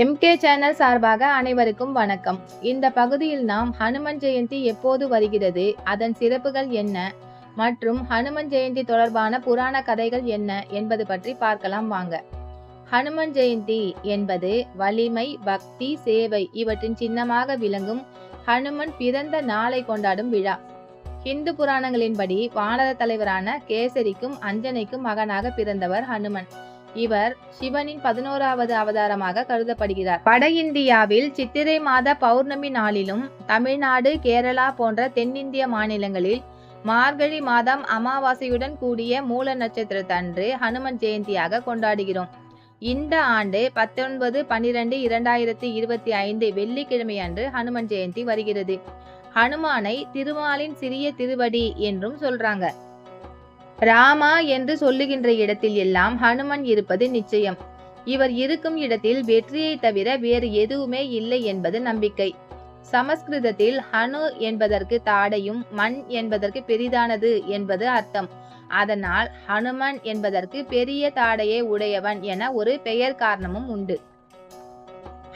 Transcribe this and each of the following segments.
MK channel சார்பாக அனைவருக்கும் வணக்கம். இந்த பகுதியில் நாம் ஹனுமன் ஜெயந்தி எப்போது வருகிறது அதன் சிறப்புகள் என்ன மற்றும் ஹனுமன் ஜெயந்தி தொடர்பான புராண கதைகள் என்ன என்பது பற்றி பார்க்கலாம் வாங்க. ஹனுமன் ஜெயந்தி என்பது வலிமை பக்தி சேவை இவற்றின் சின்னமாக விளங்கும் ஹனுமன் பிறந்த நாளை கொண்டாடும் விழா. இந்து புராணங்களின்படி வானர தலைவரான கேசரிக்கும் அஞ்சனைக்கும் மகனாக பிறந்தவர் ஹனுமன். இவர் சிவனின் பதினோராவது அவதாரமாக கருதப்படுகிறார். வட இந்தியாவில் சித்திரை மாத பௌர்ணமி நாளிலும் தமிழ்நாடு கேரளா போன்ற தென்னிந்திய மாநிலங்களில் மார்கழி மாதம் அமாவாசையுடன் கூடிய மூல நட்சத்திரத்தன்று ஹனுமன் ஜெயந்தியாக கொண்டாடுகிறோம். இந்த ஆண்டு பத்தொன்பது பன்னிரண்டு இரண்டாயிரத்தி இருபத்தி ஐந்து வெள்ளிக்கிழமை அன்று ஹனுமன் ஜெயந்தி வருகிறது. ஹனுமானை திருமாலின் சிறிய திருவடி என்றும் சொல்றாங்க. ராமா என்று சொல்லுகின்ற இடத்தில் எல்லாம் ஹனுமன் இருப்பது நிச்சயம். இவர் இருக்கும் இடத்தில் வெற்றியை தவிர வேறு எதுவுமே இல்லை என்பது நம்பிக்கை. சமஸ்கிருதத்தில் ஹனு என்பதற்கு தாடையும் மண் என்பதற்கு பெரிதானது என்பது அர்த்தம். அதனால் ஹனுமன் என்பதற்கு பெரிய தாடையை உடையவன் என ஒரு பெயர் காரணமும் உண்டு.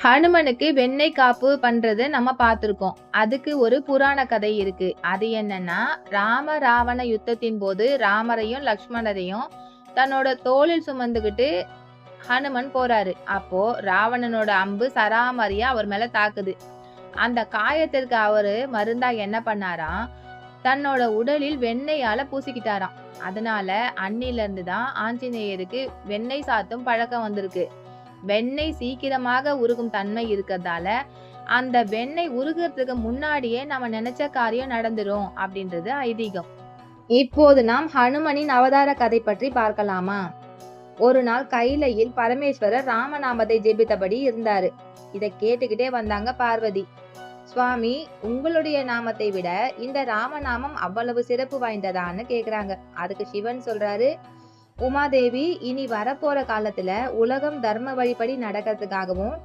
ஹனுமனுக்கு வெண்ணெய் காப்பு பண்றது நம்ம பார்த்துருக்கோம். அதுக்கு ஒரு புராண கதை இருக்கு. அது என்னன்னா ராம ராவண யுத்தத்தின் போது ராமரையும் லக்ஷ்மணரையும் தன்னோட தோளில் சுமந்துக்கிட்டு ஹனுமன் போறாரு. அப்போ ராவணனோட அம்பு சராமரியா அவர் மேல தாக்குது. அந்த காயத்திற்கு அவரு மருந்தா என்ன பண்ணாராம் தன்னோட உடலில் வெண்ணெயால பூசிக்கிட்டாராம். அதனால அன்னில இருந்து தான் ஆஞ்சநேயருக்கு வெண்ணெய் சாத்தும் பழக்கம் வந்திருக்கு. வெண்ணெய் சீக்கிரமாக உருகும் தன்மை இருக்கிறதால அந்த வெண்ணெய் உருகிறதுக்கு முன்னாடியே நம்ம நினைச்ச காரியம் நடந்துரும் அப்படின்றது ஐதீகம். இப்போது நாம் ஹனுமனின் அவதார கதை பற்றி பார்க்கலாமா? ஒரு நாள் கைலையில் பரமேஸ்வரர் ராமநாமத்தை ஜெபித்தபடி இருந்தாரு. இதை கேட்டுக்கிட்டே வந்தாங்க பார்வதி. சுவாமி உங்களுடைய நாமத்தை விட இந்த ராமநாமம் அவ்வளவு சிறப்பு வாய்ந்ததான்னு கேக்குறாங்க. அதுக்கு சிவன் சொல்றாரு உமாதேவி இனி வரப்போற காலத்துல உலகம் தர்ம வழிபடி நடக்கிறதுக்காகவும்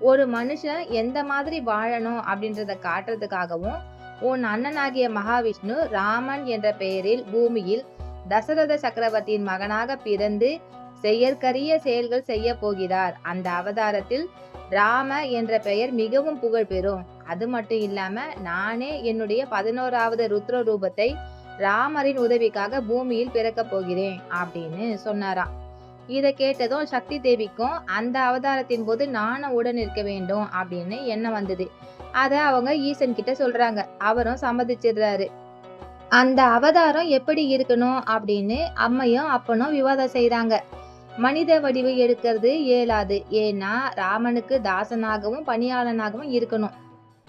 ஒரு மனுஷன் எந்த மாதிரி வாழணும் அப்படின்றத காட்டுறதுக்காகவும் உன் அண்ணனாகிய மகாவிஷ்ணு ராமன் என்ற பெயரில் பூமியில் தசரத சக்கரவர்த்தியின் மகனாக பிறந்து செயற்கரிய செயல்கள் செய்ய போகிறார். அந்த அவதாரத்தில் ராம என்ற பெயர் மிகவும் புகழ் பெறும் அது மட்டும் இல்லாம நானே என்னுடைய பதினோராவது ருத்ர ரூபத்தை ராமரின் உதவிக்காக பூமியில் பிறக்க போகிறேன் அப்படின்னு சொன்னாராம். இதை கேட்டதும் சக்தி தேவிக்கும் அந்த அவதாரத்தின் போது நானும் உடன் இருக்க வேண்டும் அப்படின்னு எண்ணம் வந்தது. அதை அவங்க ஈசன் கிட்ட சொல்றாங்க. அவரும் சம்மதிச்சிடுறாரு. அந்த அவதாரம் எப்படி இருக்கணும்? அப்படின்னு அம்மையும் அப்பனும் விவாதம் செய்கிறாங்க மனித வடிவு எடுக்கிறது இயலாது ஏன்னா ராமனுக்கு தாசனாகவும் பணியாளனாகவும் இருக்கணும்.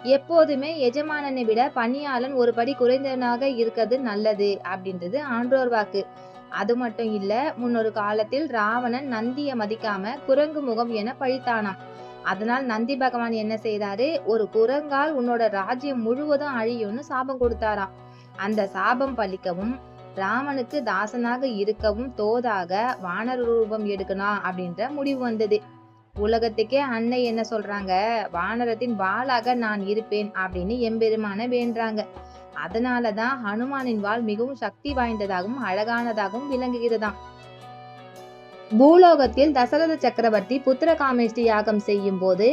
எப்போதுமே எஜமானனை விட பணியாளன் ஒரு படி குறைந்தவனாக இருக்கிறது நல்லது அப்படின்றது ஆன்றோர் வாக்கு. அது மட்டும் இல்ல முன்னொரு காலத்தில் ராவணன் நந்திய மதிக்காம குரங்கு முகம் என பழித்தானாம். அதனால் நந்தி பகவான் என்ன செய்தாரு? ஒரு குரங்கால் உன்னோட ராஜ்யம் முழுவதும் அழியும்னு சாபம் கொடுத்தாராம். அந்த சாபம் பழிக்கவும் ராமனுக்கு தாசனாக இருக்கவும் தோதாக வானர ரூபம் எடுக்கணும் அப்படின்ற முடிவு வந்தது. உலகத்துக்கே அன்னை என்ன சொல்றாங்க? வானரத்தின் வாளாக நான் இருப்பேன் அப்படின்னு எம்பெருமான வேண்டாங்க அதனாலதான் ஹனுமானின் வாள் மிகவும் சக்தி வாய்ந்ததாகவும் அழகானதாகவும் விளங்குகிறதாம். பூலோகத்தில் தசரத சக்கரவர்த்தி புத்திர காமேஷ்டி யாகம் செய்யும் போது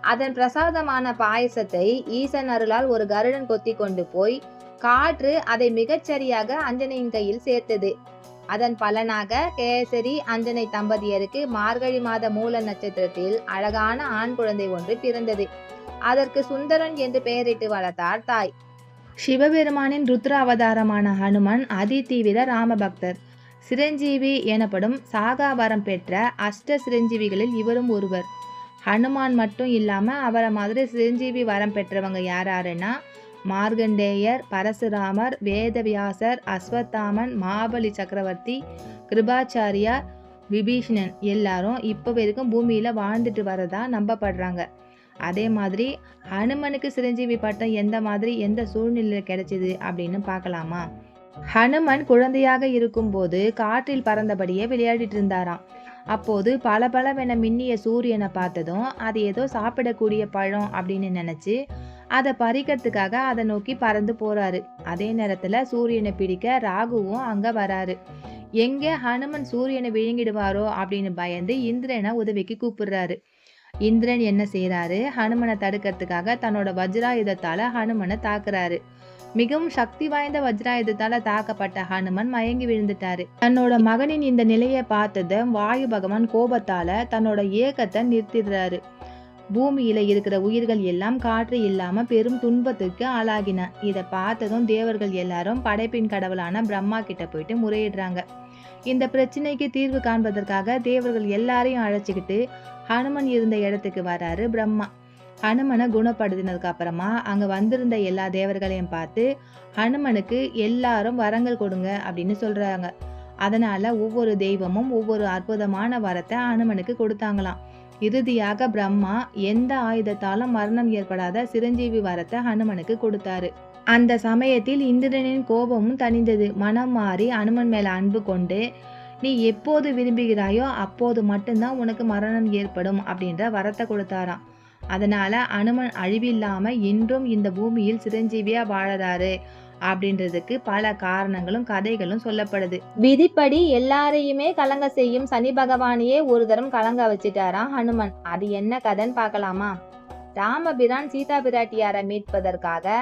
அதன் பிரசாதமான பாயசத்தை ஈசன் அருளால் ஒரு கருடன் கொத்தி கொண்டு போய் காற்று அதை மிகச்சரியாக அஞ்சனையின் கையில் சேர்த்தது. அதன் பலனாக கேசரி அஞ்சனை தம்பதியருக்கு மார்கழி மாத மூல நட்சத்திரத்தில் அழகான ஆண் குழந்தை ஒன்று பிறந்தது. அதற்கு சுந்தரன் என்று பெயரிட்டு வளர்த்தார் தாய். சிவபெருமானின் ருத்ர அவதாரமான ஹனுமன் அதிதீவிர ராமபக்தர். சிரஞ்சீவி எனப்படும் சாகாபரம் பெற்ற அஷ்ட சிரஞ்சீவிகளில் இவரும் ஒருவர். ஹனுமான் மட்டும் இல்லாமல் அவரை மாதிரி சிரஞ்சீவி வரம் பெற்றவங்க யார் யாருன்னா மார்கண்டேயர் பரசுராமர் வேதவியாசர் அஸ்வத்தாமன் மாபலி சக்கரவர்த்தி கிருபாச்சாரியார் விபீஷணன் எல்லாரும் இப்போ வரைக்கும் பூமியில் வாழ்ந்துட்டு வரதா நம்பப்படுறாங்க. அதே மாதிரி ஹனுமனுக்கு சிரஞ்சீவி பட்டம் எந்த மாதிரி எந்த சூழ்நிலையில் கிடைச்சிது அப்படின்னு பார்க்கலாமா? ஹனுமன் குழந்தையாக இருக்கும்போது காற்றில் பறந்தபடியே விளையாடிட்டு இருந்தாராம். அப்போது பல பலவென மின்னிய சூரியனை பார்த்ததும் அது ஏதோ சாப்பிடக்கூடிய பழம் அப்படின்னு நினச்சி அதை பறிக்கிறதுக்காக அதை நோக்கி பறந்து போறாரு. அதே நேரத்துல சூரியனை பிடிக்க ராகுவும் அங்க வராரு. எங்க ஹனுமன் சூரியனை விழுங்கிடுவாரோ அப்படின்னு பயந்து இந்திரனை உதவிக்கு கூப்பிடுறாரு. இந்திரன் என்ன செய்யறாரு ஹனுமனை தடுக்கிறதுக்காக தன்னோட வஜ்ராயுதத்தால ஹனுமனை தாக்குறாரு. மிகவும் சக்தி வாய்ந்த வஜ்ராயுதத்தால தாக்கப்பட்ட ஹனுமன் மயங்கி விழுந்துட்டாரு. தன்னோட மகனின் இந்த நிலையை பார்த்ததும் வாயு பகவான் கோபத்தால தன்னோட ஏக்கத்தை நிறுத்திடுறாரு. பூமியில இருக்கிற உயிர்கள் எல்லாம் காற்று இல்லாம பெரும் துன்பத்துக்கு ஆளாகின. இதை பார்த்ததும் தேவர்கள் எல்லாரும் படைப்பின் கடவுளான பிரம்மா கிட்ட போயிட்டு முறையிடுறாங்க. இந்த பிரச்சனைக்கு தீர்வு காண்பதற்காக தேவர்கள் எல்லாரையும் அழைச்சிக்கிட்டு ஹனுமன் இருந்த இடத்துக்கு வராரு பிரம்மா. ஹனுமனை குணப்படுத்தினதுக்கு அப்புறமா அங்க வந்திருந்த எல்லா தேவர்களையும் பார்த்து ஹனுமனுக்கு எல்லாரும் வரங்கள் கொடுங்க அப்படின்னு சொல்றாங்க. அதனால ஒவ்வொரு தெய்வமும் ஒவ்வொரு அற்புதமான வரத்தை ஹனுமனுக்கு கொடுத்தாங்களாம். இறுதியாக பிரம்மா எந்த ஆயுதத்தாலும் மரணம் ஏற்படாத சிரஞ்சீவி வரத்தை ஹனுமனுக்கு கொடுத்தாரு. அந்த சமயத்தில் இந்திரனின் கோபமும் தணிந்தது. மனம் மாறி அனுமன் மேல அன்பு கொண்டு நீ எப்போது விரும்புகிறாயோ அப்போது மட்டும்தான் உனக்கு மரணம் ஏற்படும் அப்படின்ற வரத்தை கொடுத்தாராம். அதனால அனுமன் அழிவில்லாம இன்றும் இந்த பூமியில் சிரஞ்சீவியா வாழறாரு. அப்படின்றதுக்கு பல காரணங்களும் கதைகளும் சொல்லப்படுது. விதிப்படி எல்லாரையுமே கலங்க செய்யும் சனி பகவானையே ஒரு தரம் கலங்க வச்சிட்டாராம் ஹனுமன். அது என்ன கதைன்னு பார்க்கலாமா? ராமபிரான் சீதா பிராட்டியாரை மீட்பதற்காக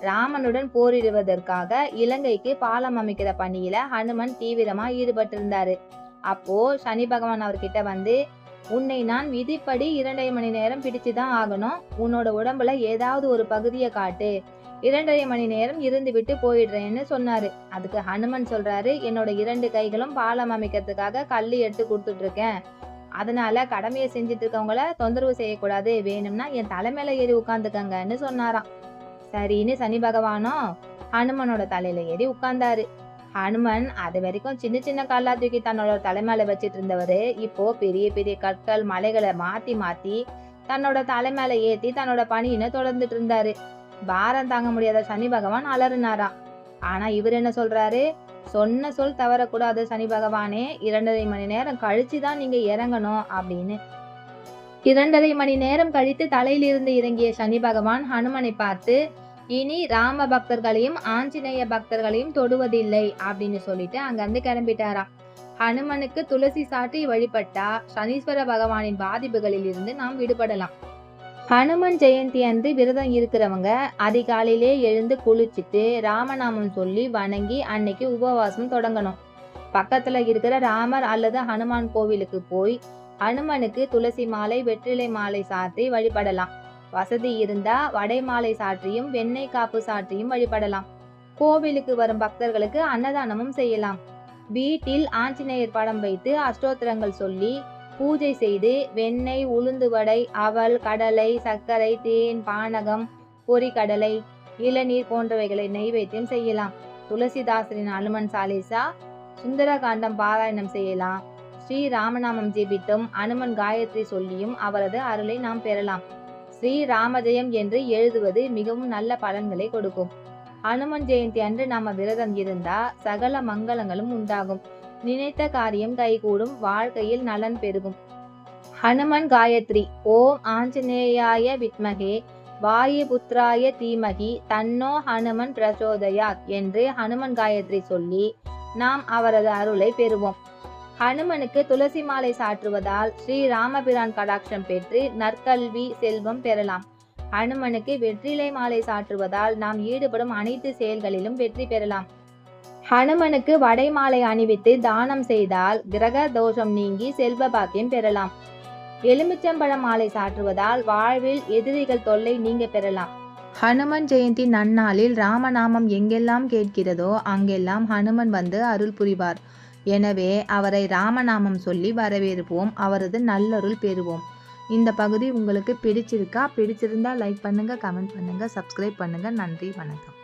ராமனுடன் போரிடுவதற்காக இலங்கைக்கு பாலம் அமைக்கிற பணியில ஹனுமன் தீவிரமா ஈடுபட்டிருந்தாரு. அப்போ சனி பகவான் அவர்கிட்ட வந்து உன்னை நான் விதிப்படி இரண்டரை மணி நேரம் பிடிச்சுதான் ஆகணும். உன்னோட உடம்புல ஏதாவது ஒரு பகுதியை காட்டு. இரண்டரை மணி நேரம் இருந்துவிட்டு போயிடுறேன்னு சொன்னாரு. அதுக்கு ஹனுமன் சொல்றாரு என்னோட இரண்டு கைகளும் பாலம் அமைக்கிறதுக்காக கல் எடுத்து கொடுத்துட்டு இருக்கேன் அதனால கடமையை செஞ்சுட்டு இருக்கவங்கள தொந்தரவு செய்யக்கூடாது. வேணும்னா என் தலைமையில ஏறி உட்காந்துக்கங்கன்னு சொன்னாராம். சரின்னு சனி பகவானும் ஹனுமனோட தலையில ஏறி உட்கார்ந்தாரு. ஹனுமன் அது வரைக்கும் சின்ன சின்ன கல்லா தூக்கி தன்னோட தலைமையில வச்சிட்டு இருந்தவரு இப்போ பெரிய பெரிய கற்கள் மலைகளை மாத்தி மாத்தி தன்னோட தலைமையில ஏத்தி தன்னோட பணியினை தொடர்ந்துட்டு இருந்தாரு. பாரம் தாங்க முடியாத சனி பகவான் அலறினாராம் ஆனா இவர் என்ன சொல்றாரு? சொன்ன சொல் தவறக்கூடாது சனி பகவானே. இரண்டரை மணி நேரம் கழிச்சு தான் நீங்க இறங்கணும் அப்படின்னு. இரண்டரை மணி நேரம் கழித்து தலையிலிருந்து இறங்கிய சனி பகவான் ஹனுமனை பார்த்து இனி ராம பக்தர்களையும் ஆஞ்சநேய பக்தர்களையும் தொடுவதில்லை அப்படின்னு சொல்லிட்டு அங்கிருந்து கிளம்பிட்டாராம். ஹனுமனுக்கு துளசி சாட்டி வழிபட்டா சனீஸ்வர பகவானின் பாதிப்புகளில் இருந்து நாம் விடுபடலாம். ஹனுமன் ஜெயந்தி அன்று விரதம் இருக்கிறவங்க அதிகாலையிலே எழுந்து குளிச்சுட்டு ராமநாமம் சொல்லி வணங்கி அன்னைக்கு உபவாசம் தொடங்கணும். பக்கத்துல இருக்கிற ராமர் அல்லது ஹனுமான் கோவிலுக்கு போய் ஹனுமனுக்கு துளசி மாலை வெற்றிலை மாலை சாற்றி வழிபடலாம். வசதி இருந்தா வடை மாலை சாற்றியும் வெண்ணெய் காப்பு சாற்றியும் வழிபடலாம். கோவிலுக்கு வரும் பக்தர்களுக்கு அன்னதானமும் செய்யலாம். வீட்டில் ஆஞ்சநேயர் படம் வைத்து அஷ்டோத்திரங்கள் சொல்லி பூஜை செய்து வெண்ணெய் உளுந்து வடை அவல் கடலை சர்க்கரை தேன் பானகம் பொரிக்கடலை இளநீர் போன்றவைகளை நெய்வேத்தியம் செய்யலாம். துளசிதாசரின் அனுமன் சாலிசா சுந்தரகாண்டம் பாராயணம் செய்யலாம். ஸ்ரீ ராமநாமம் ஜெபித்தும் அனுமன் காயத்ரி சொல்லியும் அவரது அருளை நாம் பெறலாம். ஸ்ரீ ராமஜெயம் என்று எழுதுவது மிகவும் நல்ல பலன்களை கொடுக்கும். அனுமன் ஜெயந்தி அன்று நாம விரதம் இருந்தா சகல மங்களங்களும் உண்டாகும். நினைத்த காரியம் கைகூடும் வாழ்க்கையில் நலன் பெருகும். ஹனுமன் காயத்ரி ஓம் ஆஞ்சநேயாய வித்மகே வாயுபுத்ராய தீமகி தன்னோ ஹனுமன் பிரச்சோதயாத் என்று ஹனுமன் காயத்ரி சொல்லி நாம் அவரது அருளை பெறுவோம். ஹனுமனுக்கு துளசி மாலை சாற்றுவதால் ஸ்ரீ ராமபிரான் கடாட்சம் பெற்று நற்கல்வி செல்வம் பெறலாம். ஹனுமனுக்கு வெற்றிலை மாலை சாற்றுவதால் நாம் ஈடுபடும் அனைத்து செயல்களிலும் வெற்றி பெறலாம். ஹனுமனுக்கு வடை மாலை அணிவித்து தானம் செய்தால் கிரக தோஷம் நீங்கி செல்வ பாக்கியம் பெறலாம். எலுமிச்சம்பழ மாலை சாற்றுவதால் வாழ்வில் எதிரிகள் தொல்லை நீங்க பெறலாம். ஹனுமன் ஜெயந்தி நன்னாளில் ராமநாமம் எங்கெல்லாம் கேட்கிறதோ அங்கெல்லாம் ஹனுமன் வந்து அருள் புரிவார். எனவே அவரை ராமநாமம் சொல்லி வரவேற்போம். அவரது நல்லருள் பெறுவோம். இந்த பகுதி உங்களுக்கு பிடிச்சிருக்கா? பிடிச்சிருந்தா லைக் பண்ணுங்க கமெண்ட் பண்ணுங்க சப்ஸ்கிரைப் பண்ணுங்க. நன்றி வணக்கம்.